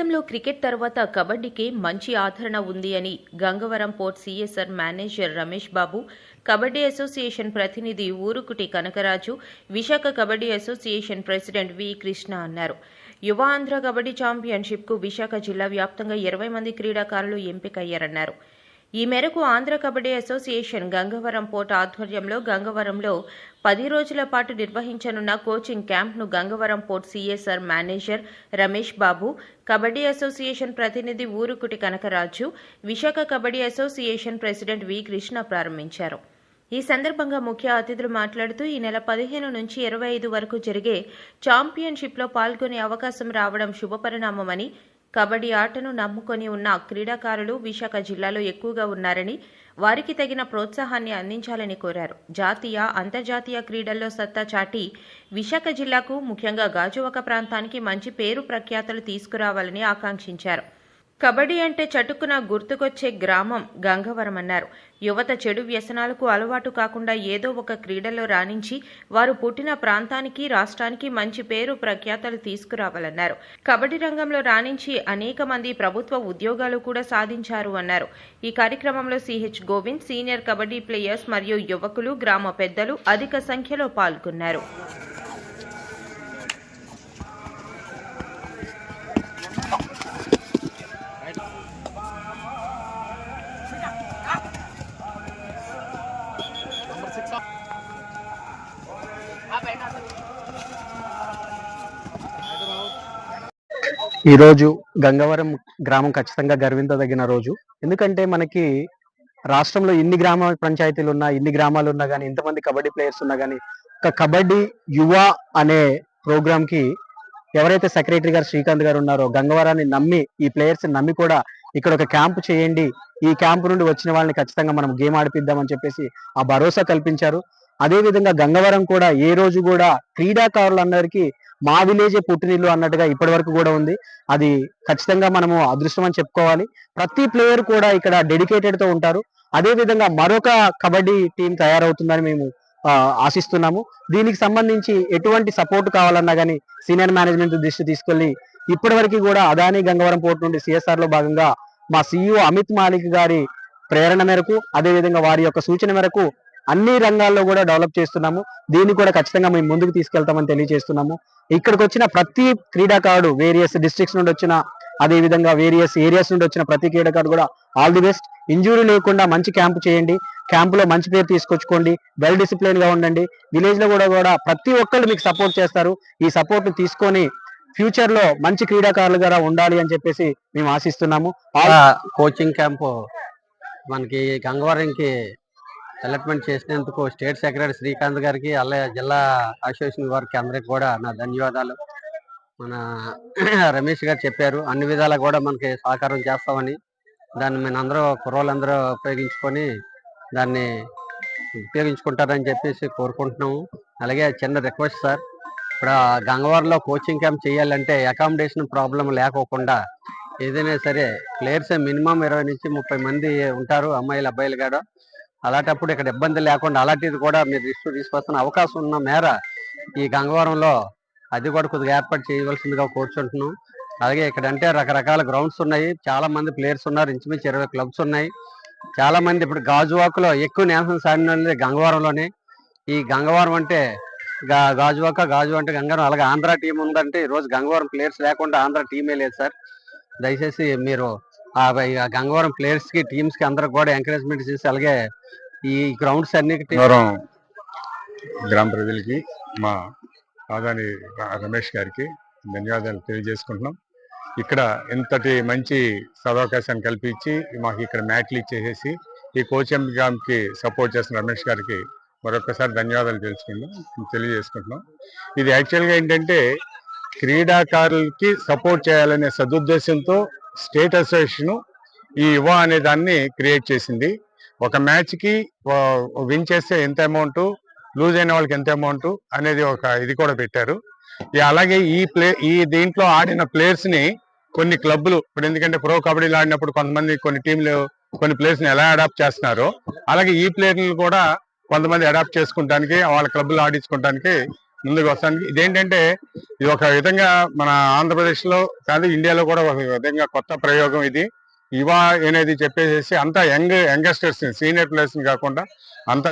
దేశంలో క్రికెట్ తర్వాత కబడ్డీకి మంచి ఆదరణ ఉంది అని Gangavaram port CSR manager Ramesh Babu kabaddi association ప్రతినిధి Urukuti Kanakaraju Visakha kabaddi association president V Krishna అన్నారు. యువ ఆంధ్ర కబడ్డీ ఛాంపియన్షిప్కు విశాఖ జిల్లా వ్యాప్తంగా ఇరవై మంది క్రీడాకారులు ఎంపికయ్యారన్నారు. ఈ మేరకు ఆంధ్ర కబడ్డీ అసోసియేషన్ గంగవరం పోర్ట్ ఆధ్వర్యంలో గంగవరంలో పది రోజుల పాటు నిర్వహించనున్న coaching క్యాంప్ను Gangavaram port CSR manager Ramesh Babu kabaddi association ప్రతినిధి Urukuti Kanakaraju Visakha kabaddi association president V Krishna ప్రారంభించారు. ఈ సందర్భంగా ముఖ్య అతిథులు మాట్లాడుతూ ఈ నెల పదిహేను నుంచి ఇరవై ఐదు వరకు జరిగే ఛాంపియన్షిప్లో పాల్గొనే అవకాశం రావడం శుభపరిణామమని కబడ్డీ ఆటను నమ్ముకొని ఉన్న క్రీడాకారులు విశాఖ జిల్లాలో ఎక్కువగా ఉన్నారని వారికి తగిన ప్రోత్సాహాన్ని అందించాలని కోరారు. జాతీయ అంతర్జాతీయ క్రీడల్లో సత్తా చాటి విశాఖ జిల్లాకు ముఖ్యంగా గాజువాక ప్రాంతానికి మంచి పేరు ప్రఖ్యాతలు తీసుకురావాలని ఆకాంక్షించారు. కబడ్డీ అంటే చటుక్కున గుర్తుకొచ్చే గ్రామం గంగవరం అన్నారు. యువత చెడు వ్యసనాలకు అలవాటు కాకుండా ఏదో ఒక క్రీడలో రాణించి వారు పుట్టిన ప్రాంతానికి రాష్ట్రానికి మంచి పేరు ప్రఖ్యాతలు తీసుకురావాలన్నారు. కబడ్డీ రంగంలో రాణించి అనేక మంది ప్రభుత్వ ఉద్యోగాలు కూడా సాధించారు అన్నారు. ఈ కార్యక్రమంలో CH Govind senior kabaddi players మరియు యువకులు గ్రామ పెద్దలు అధిక సంఖ్యలో పాల్గొన్నారు. ఈరోజు గంగవరం గ్రామం ఖచ్చితంగా గర్వించదగిన రోజు. ఎందుకంటే మనకి రాష్ట్రంలో ఇన్ని గ్రామ పంచాయతీలు ఉన్నా ఇన్ని గ్రామాలు ఉన్నా కానీ ఇంతమంది కబడ్డీ ప్లేయర్స్ ఉన్నా కానీ ఒక కబడ్డీ యువ అనే ప్రోగ్రామ్కి ఎవరైతే సెక్రటరీ గారు శ్రీకాంత్ గారు ఉన్నారో గంగవరాన్ని నమ్మి ఈ ప్లేయర్స్ నమ్మి కూడా ఇక్కడ ఒక క్యాంప్ చేయండి. ఈ క్యాంప్ నుండి వచ్చిన వాళ్ళని ఖచ్చితంగా మనం గేమ్ ఆడిపిద్దామని చెప్పేసి ఆ భరోసా కల్పించారు. అదే విధంగా గంగవరం కూడా ఏ రోజు కూడా క్రీడాకారులందరికీ మా విలేజే పుట్టినిల్లు అన్నట్టుగా ఇప్పటి వరకు కూడా ఉంది. అది ఖచ్చితంగా మనము అదృష్టం అని చెప్పుకోవాలి. ప్రతి ప్లేయర్ కూడా ఇక్కడ డెడికేటెడ్తో ఉంటారు. అదే విధంగా మరొక కబడ్డీ టీం తయారవుతుందని మేము ఆశిస్తున్నాము. దీనికి సంబంధించి ఎటువంటి సపోర్ట్ కావాలన్నా కానీ సీనియర్ మేనేజ్మెంట్ దృష్టి తీసుకెళ్ళి ఇప్పటి వరకు కూడా అదాని గంగవరం పోర్ట్ నుండి సిఎస్ఆర్లో భాగంగా మా సిఇఓ అమిత్ మాలిక్ గారి ప్రేరణ మేరకు అదే విధంగా వారి యొక్క సూచన మేరకు అన్ని రంగాల్లో కూడా డెవలప్ చేస్తున్నాము. దీన్ని కూడా ఖచ్చితంగా మేము ముందుకు తీసుకెళ్తామని తెలియజేస్తున్నాము. ఇక్కడికి వచ్చిన ప్రతి క్రీడాకారుడు వేరియస్ డిస్ట్రిక్ట్స్ నుండి వచ్చిన అదే విధంగా వేరియస్ ఏరియాస్ నుండి వచ్చిన ప్రతి క్రీడాకారుడు కూడా ఆల్ ది బెస్ట్ ఇంజురీ లేకుండా మంచి క్యాంప్ చేయండి. క్యాంపులో మంచి పేరు తీసుకొచ్చుకోండి. వెల్ డిసిప్లిన్గా ఉండండి. విలేజ్లో కూడా కూడా ప్రతి ఒక్కళ్ళు మీకు సపోర్ట్ చేస్తారు. ఈ సపోర్ట్ తీసుకొని ఫ్యూచర్లో మంచి క్రీడాకారులుగా ఉండాలి అని చెప్పేసి మేము ఆశిస్తున్నాము. కోచింగ్ క్యాంపు మనకి గంగవరంకి సెలెక్ట్మెంట్ చేసినందుకు స్టేట్ సెక్రటరీ శ్రీకాంత్ గారికి అలాగే జిల్లా అసోసియేషన్ వారికి అందరికి కూడా నా ధన్యవాదాలు. మన రమేష్ గారు చెప్పారు అన్ని విధాలా కూడా మనకి సహకారం చేస్తామని. దాన్ని మేము అందరూ కుర్రోళ్ళందరూ ఉపయోగించుకొని దాన్ని ఉపయోగించుకుంటారని చెప్పేసి కోరుకుంటున్నాము. అలాగే చిన్న రిక్వెస్ట్ సార్ ఇప్పుడు గంగవారంలో కోచింగ్ క్యాంప్ చేయాలంటే అకామిడేషన్ ప్రాబ్లం లేకోకుండా ఏదైనా సరే ప్లేయర్స్ మినిమం ఇరవై నుంచి ముప్పై మంది ఉంటారు అమ్మాయిలు అబ్బాయిలు కూడా అలాంటప్పుడు ఇక్కడ ఇబ్బంది లేకుండా అలాంటిది కూడా మీరు దృష్టి తీసుకొస్తున్న అవకాశం ఉన్న మేర ఈ గంగవరంలో అది కూడా కొద్దిగా ఏర్పాటు చేయవలసిందిగా కోరుచుంటున్నాం. అలాగే ఇక్కడ అంటే రకరకాల గ్రౌండ్స్ ఉన్నాయి. చాలా మంది ప్లేయర్స్ ఉన్నారు. ఇంచుమించు ఇరవై క్లబ్స్ ఉన్నాయి. చాలా మంది ఇప్పుడు గాజువాకలో ఎక్కువ నేషనల్స్ ఆడిన గంగవరంలోనే. ఈ గంగవరం అంటే గా- గాజువాక గాజు అంటే గంగవరం అలాగే ఆంధ్ర టీం ఉందంటే ఈరోజు రోజు గంగవరం ప్లేయర్స్ లేకుండా ఆంధ్ర టీమే లేదు సార్. దయచేసి మీరు ఆ గంగవరం ప్లేయర్స్కి టీమ్స్కి అందరికి కూడా ఎంకరేజ్మెంట్ చేసి అలాగే ఈ గ్రౌండ్స్ అన్నిటి గ్రామ ప్రజలకి మా ఆదాని రమేష్ గారికి ధన్యవాదాలు తెలియజేసుకుంటున్నాం. ఇక్కడ ఇంతటి మంచి సదవకాశాన్ని కల్పించి మాకు ఇక్కడ మ్యాట్లు ఇచ్చేసేసి ఈ కోచింగ్ గ్రామ్కి సపోర్ట్ చేసిన రమేష్ గారికి మరొకసారి ధన్యవాదాలు తెలుసుకుందాం తెలియజేసుకుంటున్నాం. ఇది యాక్చువల్గా ఏంటంటే క్రీడాకారులకి సపోర్ట్ చేయాలనే సదుద్దేశంతో స్టేట్ అసోసియేషన్ ఈ యువ అనే దాన్ని క్రియేట్ చేసింది. ఒక మ్యాచ్కి విన్ చేస్తే ఎంత అమౌంట్ లూజ్ అయిన వాళ్ళకి ఎంత అమౌంట్ అనేది ఒక ఇది కూడా పెట్టారు. అలాగే ఈ ప్లే ఈ దీంట్లో ఆడిన ప్లేయర్స్ని కొన్ని క్లబ్లు ఇప్పుడు ఎందుకంటే ప్రో కబడ్డీలో ఆడినప్పుడు కొంతమంది కొన్ని టీంలు కొన్ని ప్లేయర్స్ని ఎలా అడాప్ట్ చేస్తున్నారో అలాగే ఈ ప్లేయర్లు కూడా కొంతమంది అడాప్ట్ చేసుకుంటానికి వాళ్ళ క్లబ్లు ఆడించుకోవడానికి ముందుకు వస్తానికి. ఇదేంటంటే ఇది ఒక విధంగా మన ఆంధ్రప్రదేశ్లో కాదు ఇండియాలో కూడా ఒక విధంగా కొత్త ప్రయోగం ఇది. ఇవా అనేది చెప్పేసి అంతా యంగ్ యంగ్స్టర్స్ సీనియర్ ప్లేయర్స్ని కాకుండా అంతా